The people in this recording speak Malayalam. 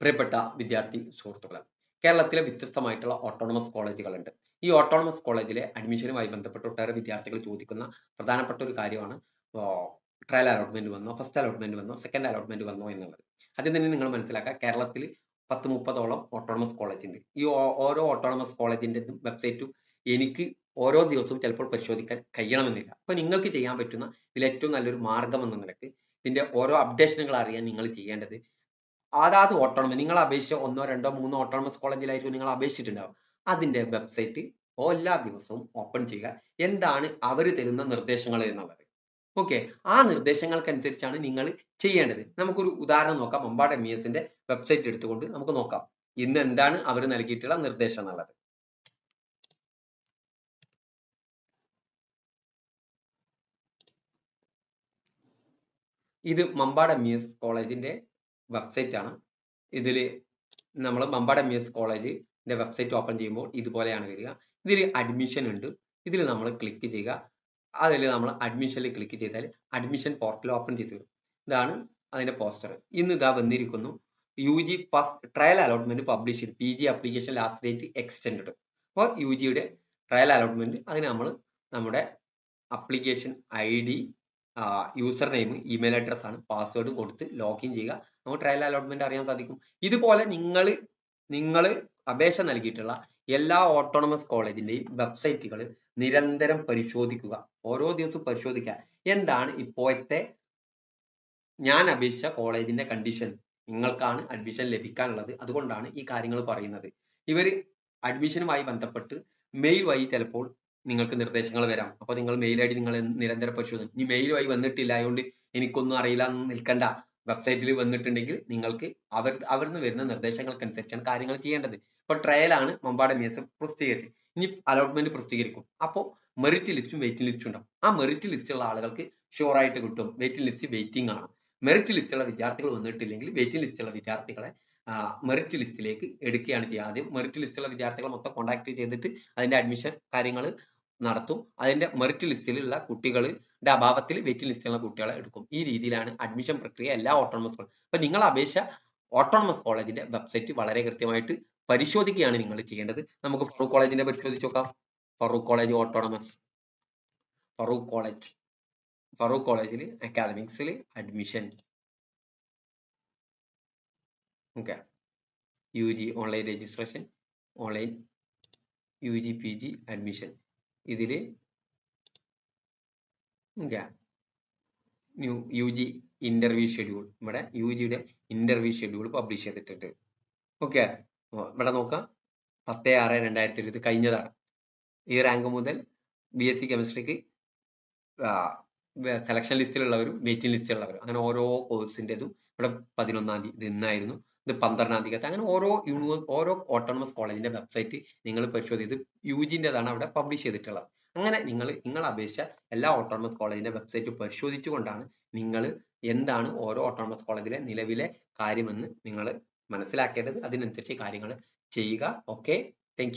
പ്രിയപ്പെട്ട വിദ്യാർത്ഥി സുഹൃത്തുക്കളെ കേരളത്തിലെ വ്യത്യസ്തമായിട്ടുള്ള ഓട്ടോണമസ് കോളേജുകളുണ്ട് ഈ ഓട്ടോണമസ് കോളേജിലെ അഡ്മിഷനുമായി ബന്ധപ്പെട്ട് ഒട്ടേറെ വിദ്യാർത്ഥികൾ ചോദിക്കുന്ന പ്രധാനപ്പെട്ട ഒരു കാര്യമാണ് ട്രയൽ അലോട്ട്മെന്റ് വന്നോ ഫസ്റ്റ് അലോട്ട്മെന്റ് വന്നോ സെക്കൻഡ് അലോട്ട്മെന്റ് വന്നോ എന്നുള്ളത്. ആദ്യം തന്നെ നിങ്ങൾ മനസ്സിലാക്കുക കേരളത്തിൽ പത്ത് മുപ്പതോളം ഓട്ടോണമസ് കോളേജ് ഉണ്ട്. ഈ ഓരോ ഓട്ടോണമസ് കോളേജിന്റെ വെബ്സൈറ്റും എനിക്ക് ഓരോ ദിവസവും ചിലപ്പോൾ പരിശോധിക്കാൻ കഴിയണമെന്നില്ല. അപ്പൊ നിങ്ങൾക്ക് ചെയ്യാൻ പറ്റുന്ന ഇതിൽ ഏറ്റവും നല്ലൊരു മാർഗം എന്ന നിലയ്ക്ക് ഇതിന്റെ ഓരോ അപ്ഡേഷനുകൾ അറിയാൻ നിങ്ങൾ ചെയ്യേണ്ടത് അതാത് ഓട്ടോണമസ് നിങ്ങൾ അപേക്ഷിച്ച ഒന്നോ രണ്ടോ മൂന്നോ ഓട്ടോണമസ് കോളേജിലായിരിക്കും നിങ്ങൾ അപേക്ഷിച്ചിട്ടുണ്ടാവും അതിന്റെ വെബ്സൈറ്റ് എല്ലാ ദിവസവും ഓപ്പൺ ചെയ്യുക. എന്താണ് അവർ തരുന്ന നിർദ്ദേശങ്ങൾ എന്നുള്ളത്. ഓക്കെ ആ നിർദ്ദേശങ്ങൾക്കനുസരിച്ചാണ് നിങ്ങൾ ചെയ്യേണ്ടത്. നമുക്കൊരു ഉദാഹരണം നോക്കാം. മമ്പാട് എം എസിന്റെ വെബ്സൈറ്റ് എടുത്തുകൊണ്ട് നമുക്ക് നോക്കാം. ഇന്ന് എന്താണ് അവർ നൽകിയിട്ടുള്ള നിർദ്ദേശം എന്നുള്ളത്. ഇത് മമ്പാട് എം ഇ എസ് കോളേജിന്റെ വെബ്സൈറ്റ് ആണ്. ഇതിൽ നമ്മൾ മമ്പാട് എം എസ് കോളേജിന്റെ വെബ്സൈറ്റ് ഓപ്പൺ ചെയ്യുമ്പോൾ ഇതുപോലെയാണ് വരിക. ഇതിൽ അഡ്മിഷൻ ഉണ്ട്. ഇതിൽ നമ്മൾ ക്ലിക്ക് ചെയ്യുക. അതിൽ നമ്മൾ അഡ്മിഷനിൽ ക്ലിക്ക് ചെയ്താൽ അഡ്മിഷൻ പോർട്ടൽ ഓപ്പൺ ചെയ്തു ഇതാണ് അതിന്റെ പോസ്റ്റർ ഇന്ന് ഇതാ വന്നിരിക്കുന്നു. U G first trial allotment publish ചെയ്തു P G application last date extend അപ്പോൾ യു ജിയുടെ ട്രയൽ അലോട്ട്മെന്റ് അതിന് നമ്മൾ നമ്മുടെ application I D user name email address ആണ് പാസ്വേഡും കൊടുത്ത് ലോഗിൻ ചെയ്യുക. നമുക്ക് ട്രയൽ അലോട്ട്മെന്റ് അറിയാൻ സാധിക്കും. ഇതുപോലെ നിങ്ങൾ നിങ്ങൾ അപേക്ഷ നൽകിയിട്ടുള്ള എല്ലാ ഓട്ടോണമസ് കോളേജിന്റെയും വെബ്സൈറ്റുകൾ നിരന്തരം പരിശോധിക്കുക. ഓരോ ദിവസവും പരിശോധിക്കുക. എന്താണ് ഇപ്പോഴത്തെ ഞാൻ അപേക്ഷിച്ച കോളേജിന്റെ കണ്ടീഷൻ നിങ്ങൾക്കാണ് അഡ്മിഷൻ ലഭിക്കാനുള്ളത്. അതുകൊണ്ടാണ് ഈ കാര്യങ്ങൾ പറയുന്നത്. ഇവർ അഡ്മിഷനുമായി ബന്ധപ്പെട്ട് മെയിൽ വഴി ചിലപ്പോൾ നിങ്ങൾക്ക് നിർദ്ദേശങ്ങൾ വരാം. അപ്പൊ നിങ്ങൾ മെയിൽ ഐ ഡി നിങ്ങൾ നിരന്തരം പരിശോധിക്കും. ഇനി മെയിലുമായി വന്നിട്ടില്ല. അതുകൊണ്ട് എനിക്കൊന്നും അറിയില്ല എന്ന് നിൽക്കണ്ട. വെബ്സൈറ്റിൽ വന്നിട്ടുണ്ടെങ്കിൽ നിങ്ങൾക്ക് അവർ അവിടുന്ന് വരുന്ന നിർദ്ദേശങ്ങൾക്കനുസരിച്ചാണ് കാര്യങ്ങൾ ചെയ്യേണ്ടത്. ഇപ്പൊ ട്രയൽ ആണ് മമ്പാട് എം എസ് പ്രസിദ്ധീകരിച്ചത്. ഇനി അലോട്ട്മെന്റ് പ്രസിദ്ധീകരിക്കും. അപ്പോൾ മെറിറ്റ് ലിസ്റ്റും വെയിറ്റിംഗ് ലിസ്റ്റും ഉണ്ടാവും. ആ മെറിറ്റ് ലിസ്റ്റുള്ള ആളുകൾക്ക് ഷുവർ ആയിട്ട് കിട്ടും. വെയിറ്റിംഗ് ലിസ്റ്റ് വെയിറ്റിംഗ് ആണ്. മെറിറ്റ് ലിസ്റ്റുള്ള വിദ്യാർത്ഥികൾ വന്നിട്ടില്ലെങ്കിൽ വെയിറ്റിംഗ് ലിസ്റ്റുള്ള വിദ്യാർത്ഥികളെ മെറിറ്റ് ലിസ്റ്റിലേക്ക് എടുക്കുകയാണ് ചെയ്യുക. ആദ്യം മെറിറ്റ് ലിസ്റ്റുള്ള വിദ്യാർത്ഥികളെ മൊത്തം കോൺടാക്ട് ചെയ്തിട്ട് അതിന്റെ അഡ്മിഷൻ കാര്യങ്ങൾ നടത്തും. അതിന്റെ മെറിറ്റ് ലിസ്റ്റിലുള്ള കുട്ടികളുടെ അഭാവത്തിൽ വെയിറ്റിംഗ് ലിസ്റ്റിലുള്ള കുട്ടികളെ എടുക്കും. ഈ രീതിയിലാണ് അഡ്മിഷൻ പ്രക്രിയ എല്ലാ ഓട്ടോണമസ് കോളേജ് അപ്പൊ നിങ്ങൾ അപേക്ഷ ഓട്ടോണമസ് കോളേജിന്റെ വെബ്സൈറ്റ് വളരെ കൃത്യമായിട്ട് പരിശോധിക്കുകയാണ് നിങ്ങൾ ചെയ്യേണ്ടത്. നമുക്ക് ഫറൂഖ് കോളേജിന്റെ പരിശോധിച്ച് നോക്കാം. Farook college autonomous Farook college Farook കോളേജിൽ അക്കാദമിക്സിൽ admission okay U G online registration online U G P G admission ഇതിൽ okay new U G interview schedule ഇവിടെ യു ജിയുടെ ഇന്റർവ്യൂ ഷെഡ്യൂൾ പബ്ലിഷ് ചെയ്തിട്ടുണ്ട്. ഓക്കെ ഇവിടെ നോക്കാം. പത്ത് ആറ് രണ്ടായിരത്തി ഇരുപത് കഴിഞ്ഞതാണ്. ഈ റാങ്ക് മുതൽ ബി എസ് സി കെമിസ്ട്രിക്ക് സെലക്ഷൻ ലിസ്റ്റിലുള്ളവരും വെയിറ്റിംഗ് ലിസ്റ്റിലുള്ളവരും അങ്ങനെ ഓരോ കോഴ്സിന്റെതും ഇവിടെ പതിനൊന്നാം തീയതി ഇന്നായിരുന്നു. ഇത് പന്ത്രണ്ടാം തീയതി. അങ്ങനെ ഓരോ യൂണിവേഴ്സ് ഓരോ ഓട്ടോണമസ് കോളേജിന്റെ വെബ്സൈറ്റ് നിങ്ങൾ പരിശോധിച്ച് യു ജിന്റെതാണ് അവിടെ പബ്ലിഷ് ചെയ്തിട്ടുള്ളത്. അങ്ങനെ നിങ്ങൾ നിങ്ങൾ അപേക്ഷിച്ച എല്ലാ ഓട്ടോണമസ് കോളേജിന്റെ വെബ്സൈറ്റ് പരിശോധിച്ചുകൊണ്ടാണ് നിങ്ങൾ എന്താണ് ഓരോ ഓട്ടോണമസ് കോളേജിലെ നിലവിലെ കാര്യമെന്ന് നിങ്ങൾ മനസ്സിലാക്കേണ്ടത്. അതിനനുസരിച്ച് കാര്യങ്ങൾ ചെയ്യുക. Okay thank